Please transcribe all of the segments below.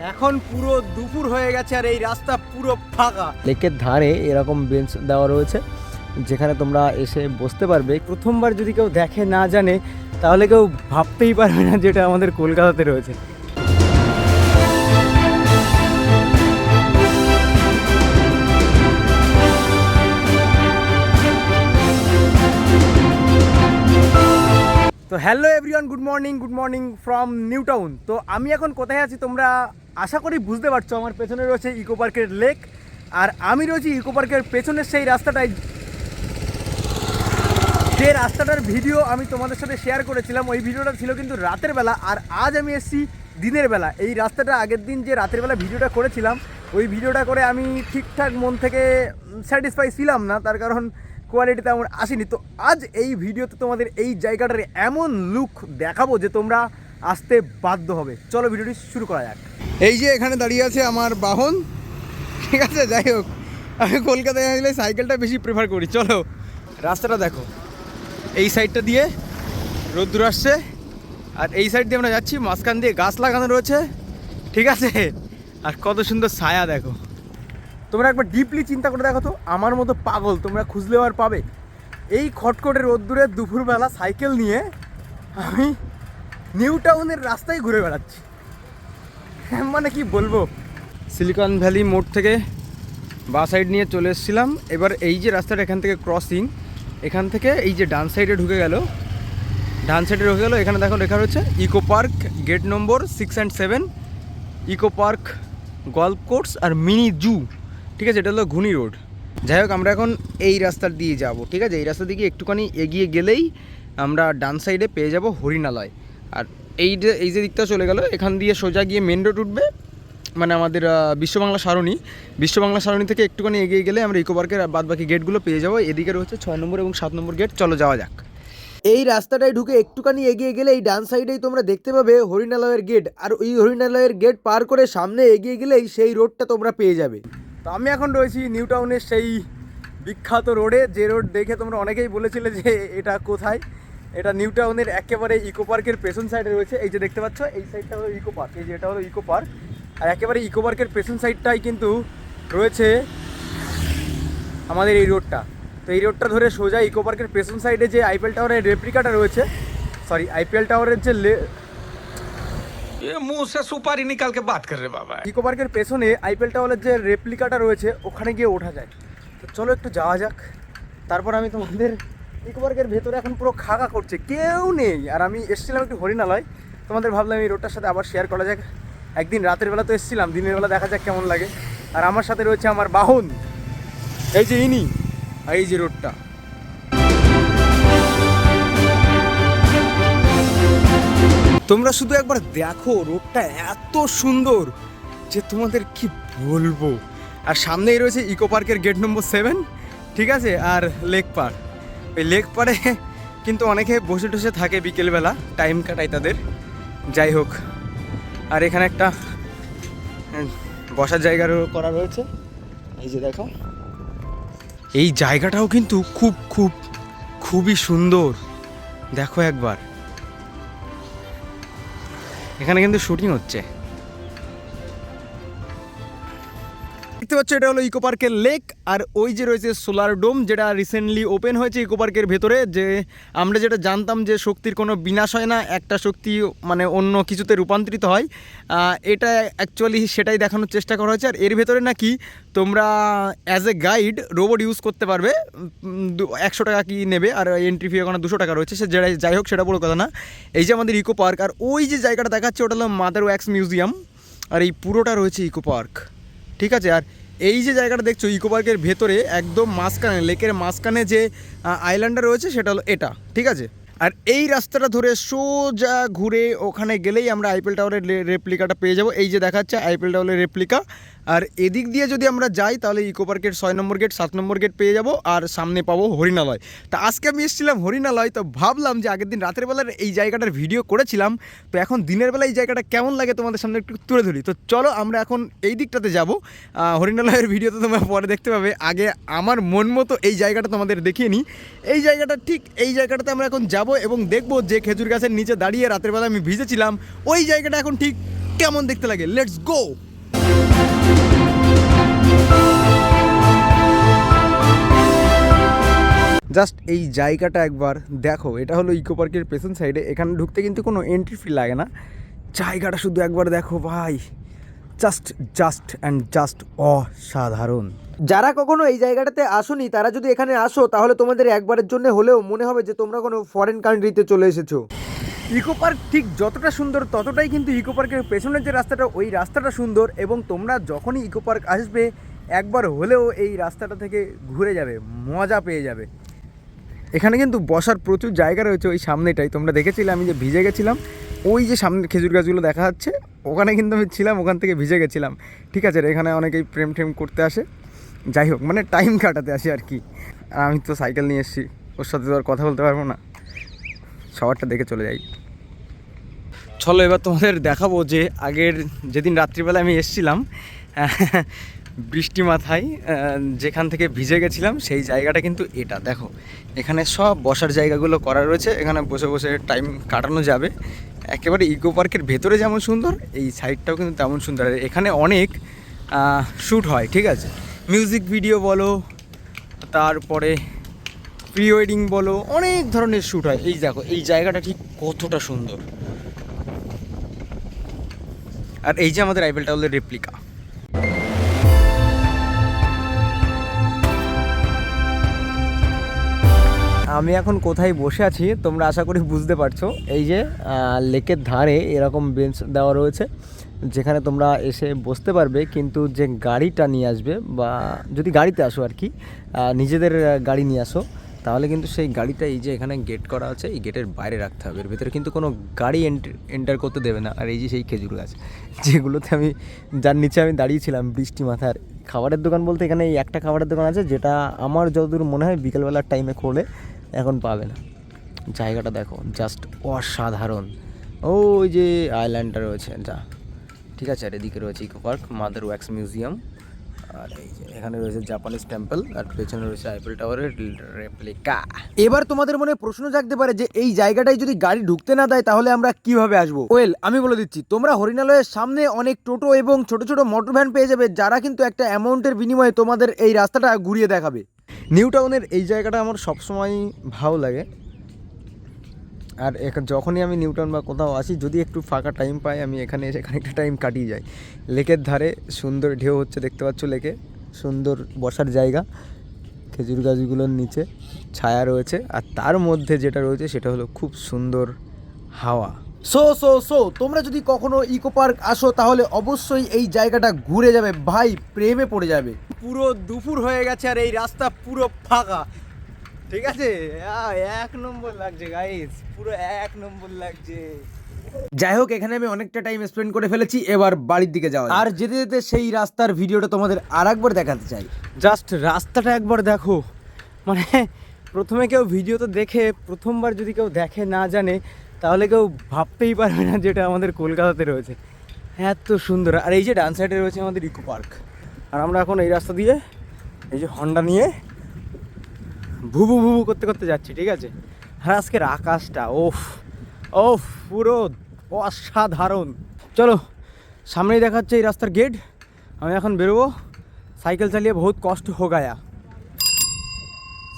এখন পুরো দুপুর হয়ে গেছে আর এই রাস্তা পুরো ফাঁকা। লেকের ধারে এরকম বেঞ্চ দেওয়া রয়েছে, যেখানে তোমরা এসে বসতে পারবে। প্রথমবার যদি কেউ দেখে না জানে, তাহলে কেউ ভাবতেই পারবে না যেটা আমাদের কলকাতাতে রয়েছে। Hello everyone, good morning good morning from New Town তো আমি এখন কোথায় আছি তোমরা আশা করি বুঝতে পারছ, আমার পেছনে রয়েছে ইকো পার্কের লেক, আর আমি রয়েছি ইকো পার্কের পেছনের সেই রাস্তাটায়। যে রাস্তাটার ভিডিও আমি তোমাদের সাথে শেয়ার করেছিলাম, ওই ভিডিওটা ছিল কিন্তু রাতের বেলা, আর আজ আমি এসেছি দিনের বেলা। এই রাস্তাটা আগের দিন যে রাতের বেলা ভিডিওটা করেছিলাম, ওই ভিডিওটা করে আমি ঠিকঠাক মন থেকে স্যাটিসফাই ছিলাম না, তার কারণ কোয়ালিটি তেমন আসেনি। তো আজ এই ভিডিওতে তোমাদের এই জায়গাটার এমন লুক দেখাবো যে তোমরা আসতে বাধ্য হবে। চলো ভিডিওটি শুরু করা যাক। এই যে এখানে দাঁড়িয়ে আছে আমার বাহন। ঠিক আছে, যাই হোক। আমি কলকাতায় আসলে সাইকেলটা বেশি প্রেফার করি। চলো, রাস্তাটা দেখো। এই সাইডটা দিয়ে রোদ্দুর আসছে। আর এই সাইড দিয়ে আমরা যাচ্ছি, মাঝখান দিয়ে গাছ লাগানো রয়েছে। ঠিক আছে? আর কত সুন্দর ছায়া, দেখো। তোমরা একবার ডিপলি চিন্তা করে দেখো তো, আমার মতো পাগল তোমরা খুঁজলেও আর পাবে। এই খটখটে রোদ্দুরে দুপুরবেলা সাইকেল নিয়ে আমি নিউ টাউনের রাস্তায় ঘুরে বেড়াচ্ছি। মানে কি বলব? সিলিকন ভ্যালি মোড় থেকে বা সাইড নিয়ে চলে এসেছিলাম। এবার এই যে রাস্তাটা এখান থেকে ক্রসিং এখান থেকে এই যে ডান সাইডে ঢুকে গেল। ডান সাইডে ঢুকে গেল, এখানে দেখো লেখা রয়েছে Eco Park gate number six and seven Eco Park golf course R mini zoo ঠিক আছে, এটা হলো ঘুনি রোড। যাই হোক, আমরা এখন এই রাস্তা দিয়ে যাব, ঠিক আছে? এই রাস্তা দিকে একটুখানি এগিয়ে গেলেই আমরা ডান সাইডে পেয়ে যাব হরিণালয়। আর এই যে এই যে দিকটা চলে গেল, এখান দিয়ে সোজা গিয়ে মেন রোড উঠবে মানে আমাদের বিশ্ববাংলা সারণী। বিশ্ববাংলা সারণী থেকে একটুখানি এগিয়ে গেলে আমরা ইকো পার্কের বাদ বাকি গেটগুলো পেয়ে যাব। এদিকে রয়েছে ছয় নম্বর এবং সাত নম্বর গেট চলো, যাওয়া যাক। এই রাস্তাটায় ঢুকে একটুখানি এগিয়ে গেলে এই ডান সাইডেই তোমরা দেখতে পাবে হরিণালয়ের গেট আর ওই হরিণালয়ের গেট পার করে সামনে এগিয়ে গেলেই সেই রোডটা তোমরা পেয়ে যাবে। তো আমি এখন রয়েছি নিউ টাউনের সেই বিখ্যাত রোডে। যে রোড দেখে তোমরা অনেকেই বলেছিলে যে এটা কোথায়? এটা নিউ টাউনের একেবারে ইকো পার্কের পেছন সাইডে রয়েছে। এই যে দেখতে পাচ্ছ, এই সাইডটা হলো ইকো পার্ক। এই যে এটা হলো ইকো পার্ক। আর একেবারে ইকো পার্কের পেছন সাইডটাই কিন্তু রয়েছে আমাদের এই রোডটা। তো এই রোডটা ধরে সোজা ইকো পার্কের পেছন সাইডে যে আইপিএল টাওয়ারের রেপ্লিকাটা রয়েছে সরি আইপিএল টাওয়ারের যে ये मुंह से सुपारी निकाल के बात कर रहे बाबा ইকো পার্কের পেছনে আইপিএল টাওয়ারের যে রেপ্লিকাটা রয়েছে ওখানে গিয়ে ওঠা যায় তো চলো একটু যাওয়া যাক তারপর আমি তোমাদের ইকো পার্কের ভেতরে এখন পুরো খাকা করছে কেউ নেই আর আমি এসেছিলাম একটু হরিণালয় তোমাদের ভাবলাম এই রোডটার সাথে আবার শেয়ার করা যাক একদিন রাতের বেলা তো এসেছিলাম দিনের বেলা দেখা যাক কেমন লাগে আর আমার সাথে রয়েছে আমার বাহন এই যে ইনি আর এই যে রোডটা তোমরা শুধু একবার দেখো রোডটা এত সুন্দর যে তোমাদের কি বলব। আর সামনেই রয়েছে ইকো পার্কের গেট নম্বর সেভেন ঠিক আছে? আর লেক পার ওই লেক পারে কিন্তু অনেকে বসে টসে থাকে বিকেলবেলা টাইম কাটায় তাদের। যাই হোক, আর এখানে একটা বসার জায়গারও করা রয়েছে। এই যে দেখো। এই জায়গাটাও কিন্তু খুব খুব, খুবই সুন্দর। দেখো একবার। এখানে কিন্তু শুটিং হচ্ছে। দেখতে পাচ্ছ, এটা হলো ইকো পার্কের লেক। আর ওই যে রয়েছে সোলার ডোম, যেটা রিসেন্টলি ওপেন হয়েছে ইকো পার্কের ভেতরে, যে আমরা যেটা জানতাম যে শক্তির কোনো বিনাশ হয় না, একটা শক্তি মানে অন্য কিছুতে রূপান্তরিত হয়। এটা অ্যাকচুয়ালি সেটাই দেখানোর চেষ্টা করা হয়েছে। আর এর ভেতরে নাকি তোমরা as a guide robot use করতে পারবে। একশো টাকা কি নেবে, আর এন্ট্রি ফি ওখানে দুশো টাকা রয়েছে। সে যাই যাই হোক, সেটা বড় কথা না। এই যে আমাদের ইকো পার্ক, আর ওই যে জায়গাটা দেখাচ্ছে, ওটা হলো মাদার ওয়্যাক্স মিউজিয়াম আর এই পুরোটা রয়েছে ইকো পার্ক। ঠিক আছে? আর এই যে জায়গাটা দেখছ ইকো পার্কের ভেতরে একদম মাঝখানে, লেকের মাঝখানে যে আইল্যান্ডটা রয়েছে, সেটা হলো এটা, ঠিক আছে? আর এই রাস্তাটা ধরে সোজা ঘুরে ওখানে গেলেই আমরা আইপিএল টাওয়ারের রেপ্লিকাটা পেয়ে যাব। এই যে দেখাচ্ছে আইপিএল টাওয়ারের রেপ্লিকা আর এদিক দিয়ে যদি আমরা যাই, তাহলে ইকো পার্কের ছয় নম্বর গেট সাত নম্বর গেট পেয়ে যাব আর সামনে পাবো হরিণালয়। তা আজকে আমি এসেছিলাম হরিণালয়, তো ভাবলাম যে আগের দিন রাতের বেলার এই জায়গাটার ভিডিও করেছিলাম। তো এখন দিনের বেলা এই জায়গাটা কেমন লাগে তোমাদের সামনে একটু তুলে ধরি। তো চলো আমরা এখন এই দিকটাতে যাব। হরিণালয়ের ভিডিও তো তোমরা পরে দেখতে পাবে। আগে আমার মন মতো এই জায়গাটা তোমাদের দেখিয়ে নিই। এই জায়গাটা ঠিক এই জায়গাটাতে আমরা এখন যাব এবং দেখব যে খেজুর গাছের নিচে দাঁড়িয়ে রাতের বেলা আমি ভিজেছিলাম। ওই জায়গাটা এখন ঠিক কেমন দেখতে লাগে? লেটস গো জাস্ট এই জায়গাটা একবার দেখো, এটা হলো ইকো পার্কের পেছন সাইডে, এখানে ঢুকতে কিন্তু কোনো এন্ট্রি ফি লাগে না। জায়গাটা শুধু একবার দেখো, ভাই। জাস্ট জাস্ট অ্যান্ড জাস্ট অসাধারণ। যারা কখনো এই জায়গাটাতে আসোনি, তারা যদি এখানে আসো, তাহলে তোমাদের একবারের জন্য হলেও মনে হবে যে তোমরা কোনো ফরেন কান্ট্রিতে চলে এসেছ। ইকো পার্ক ঠিক যতটা সুন্দর, ততটাই কিন্তু ইকো পার্কের পেছনের যে রাস্তাটা, ওই রাস্তাটা সুন্দর এবং তোমরা যখনই ইকো পার্ক আসবে, একবার হলেও এই রাস্তাটা থেকে ঘুরে যাবে, মজা পেয়ে যাবে। এখানে কিন্তু বসার প্রচুর জায়গা রয়েছে ওই সামনেটাই। তোমরা দেখেছিলে আমি যে ভিজে গেছিলাম? ওই যে সামনে খেজুর গাছগুলো দেখা যাচ্ছে ওখানে কিন্তু আমি ছিলাম ওখান থেকে ভিজে গেছিলাম। ঠিক আছে রে, এখানে অনেকেই প্রেম টেম করতে আসে। যাই হোক মানে টাইম কাটাতে আসে আর কি। আর আমি তো সাইকেল নিয়ে এসেছি ওর সাথে তো আর কথা বলতে পারব না। সবারটা দেখে চলে যাই। চলো এবার তোমাদের দেখাবো যে আগের যেদিন রাত্রিবেলা আমি এসছিলাম বৃষ্টি মাথায় যেখান থেকে ভিজে গেছিলাম সেই জায়গাটা কিন্তু এটা। দেখো, এখানে সব বসার জায়গাগুলো করা রয়েছে। এখানে বসে বসে টাইম কাটানো যাবে। একেবারে ইকো পার্কের ভেতরে যেমন সুন্দর, এই সাইডটাও কিন্তু তেমন সুন্দর। আর এখানে অনেক শ্যুট হয়, ঠিক আছে? মিউজিক ভিডিও বলো, তারপরে প্রি ওয়েডিং বলো, অনেক ধরনের শ্যুট হয়। এই দেখো, এই জায়গাটা ঠিক কতটা সুন্দর। আর এই যে আমাদের আইফেল টাওয়ারের রেপ্লিকা আমি এখন কোথায় বসে আছি, তোমরা আশা করি বুঝতে পারছ। এই যে লেকের ধারে এরকম বেঞ্চ দেওয়া রয়েছে, যেখানে তোমরা এসে বসতে পারবে, কিন্তু যে গাড়িটা নিয়ে আসবে বা যদি গাড়িতে আসো আর কি নিজেদের গাড়ি নিয়ে আসো, তাহলে কিন্তু সেই গাড়িটা এই যে এখানে গেট করা আছে, এই গেটের বাইরে রাখতে হবে। এর ভেতরে কিন্তু কোনো গাড়ি এন্টার করতে দেবে না। আর এই যে সেই খেজুর গাছ, যেগুলোতে আমি যার নিচে আমি দাঁড়িয়েছিলাম, বৃষ্টি মাথার। খাবারের দোকান বলতে এখানে এই একটা খাবারের দোকান আছে, যেটা আমার যতদূর মনে হয় বিকেলবেলার টাইমে খোলে। এখন পাবে না। জায়গাটা দেখো জাস্ট অসাধারণ। ওই যে আইল্যান্ডটা রয়েছে, যা। ঠিক আছে, আর এদিকে রয়েছে Eco Park Mother Wax Museum আর এই যে এখানে রয়েছে জাপানিজ টেম্পল আর পেছনে রয়েছে আইফেল টাওয়ারের রেপ্লিকা এবার তোমাদের মনে প্রশ্ন জাগতে পারে যে, এই জায়গাটায় যদি গাড়ি ঢুকতে না দেয়, তাহলে আমরা কীভাবে আসব? ওয়েল আমি বলে দিচ্ছি, তোমরা হরিণালয়ের সামনে অনেক টোটো এবং ছোট ছোট মোটর ভ্যান পেয়ে যাবে, যারা কিন্তু একটা অ্যামাউন্টের বিনিময়ে তোমাদের এই রাস্তাটা ঘুরিয়ে দেখাবে। নিউ টাউনের এই জায়গাটা আমার সবসময় ভালো লাগে। আর এখ- যখনই আমি নিউ টাউন বা কোথাও আসি, যদি একটু ফাঁকা টাইম পাই, আমি এখানে এসে খানিকটা টাইম কাটিয়ে যাই। লেকের ধারে সুন্দর ঢেউ হচ্ছে, দেখতে পাচ্ছ লেকে। সুন্দর বসার জায়গা। খেজুর গাছগুলোর নিচে ছায়া রয়েছে। আর তার মধ্যে যেটা রয়েছে, সেটা হলো খুব সুন্দর হাওয়া। সো সো সো তোমরা যদি কখনো ইকো পার্ক আসো, তাহলে অবশ্যই এই জায়গাটা ঘুরে যাবে। ভাই, প্রেমে পড়ে যাবে। পুরো দুপুর হয়ে গেছে আর এই রাস্তা পুরো ফাঁকা। ঠিক আছে? এক নম্বর লাগছে গাইস পুরো এক নম্বর লাগছে। যাই হোক এখানে আমি অনেকটা টাইম স্পেন্ড করে ফেলেছি এবার বাড়ির দিকে যাওয়া আর যেতে যেতে সেই রাস্তার ভিডিওটা তোমাদের আর একবার দেখাতে চাই। জাস্ট রাস্তাটা একবার দেখো। মানে প্রথমে কেউ ভিডিও তো দেখে প্রথমবার যদি কেউ দেখে না জানে তাহলে কেউ ভাবতেই পারবে না যেটা আমাদের কলকাতাতে রয়েছে। এত সুন্দর। আর এই যে ডান সাইডে রয়েছে আমাদের ইকো পার্ক। আর আমরা এখন এই রাস্তা দিয়ে এই যে হন্ডা নিয়ে ভুবু ভুবু করতে করতে যাচ্ছি, ঠিক আছে? আর আজকের আকাশটা ওফ ওফ পুরো অসাধারণ। চলো, সামনেই দেখাচ্ছে এই রাস্তার গেট আমি এখন বেরোবো। সাইকেল চালিয়ে বহুত কষ্ট হো গায়া।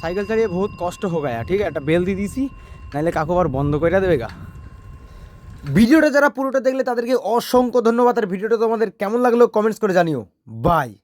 সাইকেল চালিয়ে বহুত কষ্ট হো গায়া, ঠিক আছে? একটা বেল দিয়ে দিয়েছি, নাহলে কাকু আবার বন্ধ করে দেবে গা। ভিডিওটা যারা পুরোটা দেখলে তাদেরকে অসংখ্য ধন্যবাদ। আর ভিডিওটা তোমাদের কেমন লাগল কমেন্টস করে জানিও। Bye.